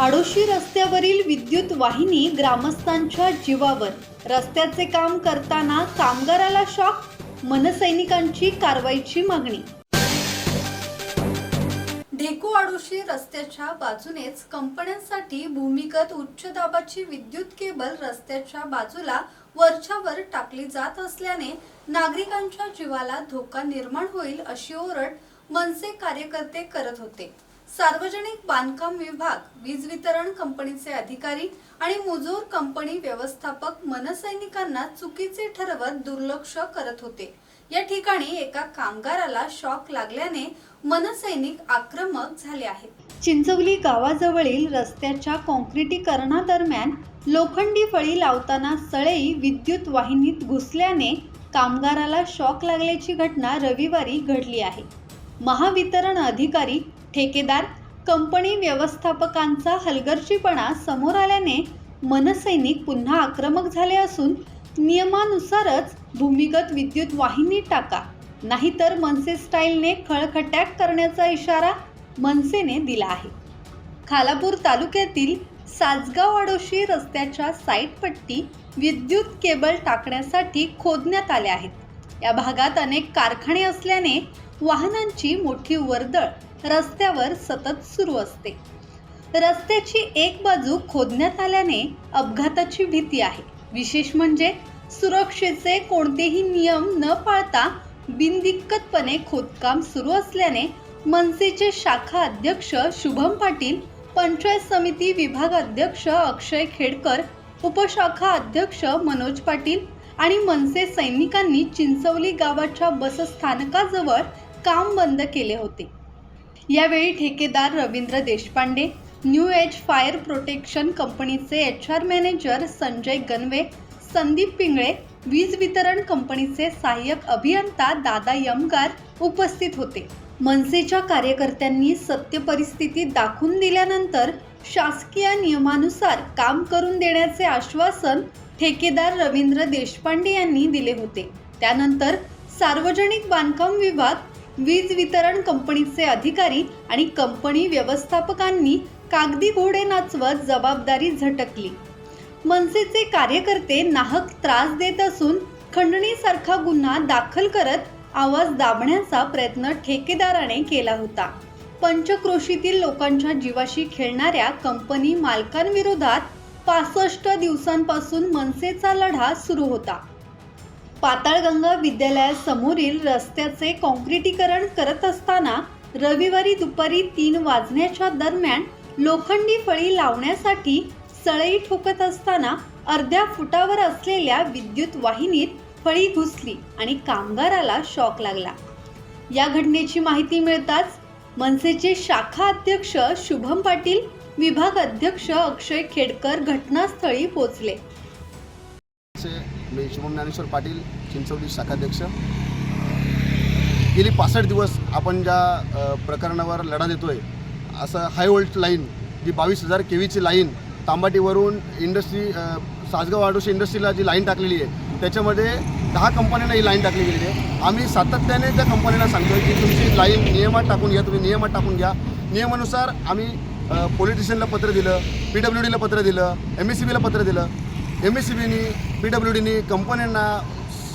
आडोशी रस्त्यावरील विद्युत वाहिनी ग्रामस्थांच्या जीवावर. रस्त्याचे काम करताना कामगाराला शॉक मनसैनिकांची कारवाईची मागणी. ढेकू आडोशी रस्त्याच्या बाजूनेच कंपन्यांसाठी भूमिगत उच्च दाबाची विद्युत केबल रस्त्याच्या बाजूला वरच्यावर टाकली जात असल्याने नागरिकांच्या जीवाला धोका निर्माण होईल अशी ओरड मनसे कार्यकर्ते करत होते. सार्वजनिक बांधकाम विभाग वीज वितरण कंपनीचे अधिकारी आणि मुजोर कंपनी व्यवस्थापक मनसैनिकांना चुकीचे ठरवत दुर्लक्ष करत होते. या ठिकाणी एका कामगाराला शॉक लागल्याने मनसैनिक आक्रमक झाले आहेत. चिंचवली गावाजवळील रस्त्याच्या काँक्रिटीकरणादरम्यान लोखंडी फळी लावताना सळई विद्युत वाहिनीत घुसल्याने कामगाराला शॉक लागल्याची घटना रविवारी घडली आहे. महावितरण अधिकारी ठेकेदार कंपनी व्यवस्थापकांचा हलगर्जीपणा समोर आल्याने मनसैनिक पुन्हा आक्रमक झाले असून नियमानुसारच भूमिगत विद्युत वाहिनी टाका नाहीतर मनसे स्टाईलने खळखट्याक करण्याचा इशारा मनसेने दिला आहे. खालापूर तालुक्यातील सासगाव आडोशी रस्त्याच्या साईटपट्टी विद्युत केबल टाकण्यासाठी खोदण्यात आल्या आहेत. या भागात अनेक कारखाने असल्याने वाहनांची मोठी वर्दळ रस्त्यावर सतत सुरू असते. रस्त्याची एक बाजू खोदण्यात आल्याने अपघाताची भीती आहे. विशेष म्हणजे सुरक्षेचे कोणतेही नियम न पाळता बिनदिक्कतपणे खोदकाम सुरू असल्याने मनसेचे शाखा अध्यक्ष शुभम पाटील पंचायत समिती विभाग अध्यक्ष अक्षय खेडकर उपशाखा अध्यक्ष मनोज पाटील आणि मनसे सैनिकांनी चिंचवली गावाच्या बसस्थानकाजवळ काम बंद केले होते. यावेळी ठेकेदार Ravindra Deshpande new age fire protection कंपनीचे H R manager Sanjay Ganve Sandeep Pingle वीज वितरण कंपनीचे सहाय्यक अभियंता दादा यमगार उपस्थित होते. मनसेच्या कार्यकर्त्यांनी सत्य परिस्थिती दाखवून दिल्यानंतर शासकीय नियमानुसार काम करून देण्याचे आश्वासन ठेकेदार रवींद्र देशपांडे यांनी दिले होते. त्यानंतर सार्वजनिक बांधकाम विभाग वीज वितरण कंपनीचे अधिकारी आणि कंपनी व्यवस्थापकांनी कागदी घोडे नाचवत जबाबदारी झटकली. मनसेचे कार्यकर्ते नाहक त्रास देत असून खंडणीसारखा गुन्हा दाखल करत आवाज दाबण्याचा प्रयत्न ठेकेदाराने केला होता. पंचक्रोशीतील लोकांच्या जीवाशी खेळणाऱ्या कंपनी मालकांविरोधात पासष्ट दिवसांपासून मनसेचा लढा सुरू होता. पाताळगंगा विद्यालयासमोरील रस्त्याचे काँक्रिटीकरण करत असताना रविवारी दुपारी तीन वाजण्याच्या दरम्यान लोखंडी फळी लावण्यासाठी सळई ठोकत असताना अर्ध्या फुटावर असलेल्या विद्युत वाहिनीत फळी घुसली आणि कामगाराला शॉक लागला. या घटनेची माहिती मिळताच मनसेचे शाखा अध्यक्ष शुभम पाटील विभाग अध्यक्ष अक्षय खेडकर घटनास्थळी पोचले मी शुभम ज्ञानेश्वर पाटील चिंचवली शाखाध्यक्ष. गेली पासष्ट दिवस आपण ज्या प्रकरणावर लढा देतोय असं हाय व्होल्ट लाईन जी बावीस हजार केवीची लाईन तांबाटीवरून इंडस्ट्री साजगाव सासगाव आडोशी इंडस्ट्रीला जी लाईन टाकलेली आहे त्याच्यामध्ये दहा कंपन्यांना ही लाईन टाकली गेलेली आहे. आम्ही सातत्याने त्या कंपनीला सांगतो की तुमची लाईन नियमात टाकून घ्या तुम्ही नियमात टाकून घ्या. नियमानुसार आम्ही पोलिटिशियनला पत्र दिलं पी डब्ल्यू डीला पत्र दिलं एम एस सी बीला पत्र दिलं. एम एस सी बीनी पी डब्ल्यू डीनी कंपन्यांना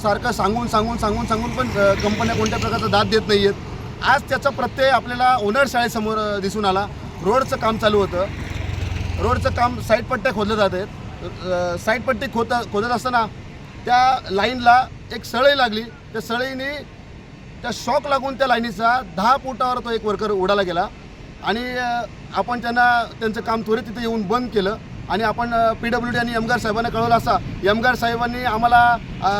सारखं सांगून सांगून सांगून सांगून पण कंपन्या कोणत्या प्रकारचा दाद देत नाही आहेत आज त्याचा प्रत्यय आपल्याला ओनर शाळेसमोर दिसून आला. रोडचं काम चालू होतं. रोडचं काम साईडपट्ट्या खोदल्या जात आहेत. साईडपट्टी खोद खोदत असताना त्या लाईनला एक सळई लागली. त्या सळईने त्या शॉक लागून त्या लाईनीचा दहा फुटावर तो एक वर्कर उडाला गेला. आणि आपण त्यांना त्यांचं काम त्वरित तिथे येऊन बंद केलं. आणि आपण पी डब्ल्यू डी आणि एमगार साहेबांना कळवलं असता. एमगार साहेबांनी आम्हाला अ,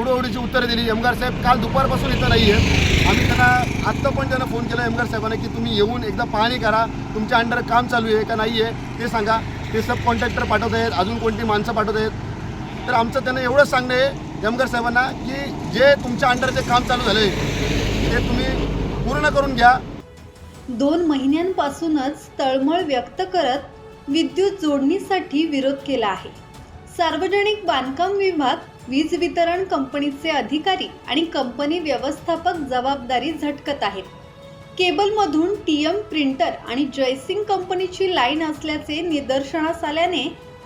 उडोउडीची उत्तरं दिली. एमगार साहेब काल दुपारपासून इथं नाही आहेत आम्ही त्यांना आत्ता पण त्यांना फोन केला एमगार साहेबांना की तुम्ही येऊन एकदा पाहणी करा. तुमच्या अंडर काम चालू आहे का नाही आहे ते सांगा. ते सब कॉन्ट्रॅक्टर पाठवत आहेत. अजून कोणती माणसं पाठवत आहेत? तर आमचं त्यांना एवढंच सांगणं आहे एमगार साहेबांना की जे तुमच्या अंडर जे काम चालू झालं आहे ते तुम्ही पूर्ण करून घ्या. दोन महिन्यांपासूनच तळमळ व्यक्त करत विद्युत जोडणीसाठी विरोध केला आहे. सार्वजनिक बांधकाम विभाग वीज वितरण कंपनीचे अधिकारी आणि कंपनी व्यवस्थापक जबाबदारी झटकत आहेत. केबलमधून टी एम प्रिंटर आणि जयसिंग कंपनीची लाईन असल्याचे निदर्शनास आल्याने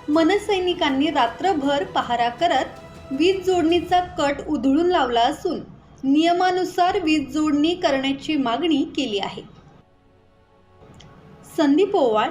मनसैनिकांनी रात्रभर पहारा करत वीज जोडणीचा कट उधळून लावला असून नियमानुसार वीज जोडणी करण्याची मागणी केली आहे. संदीप ओवाळ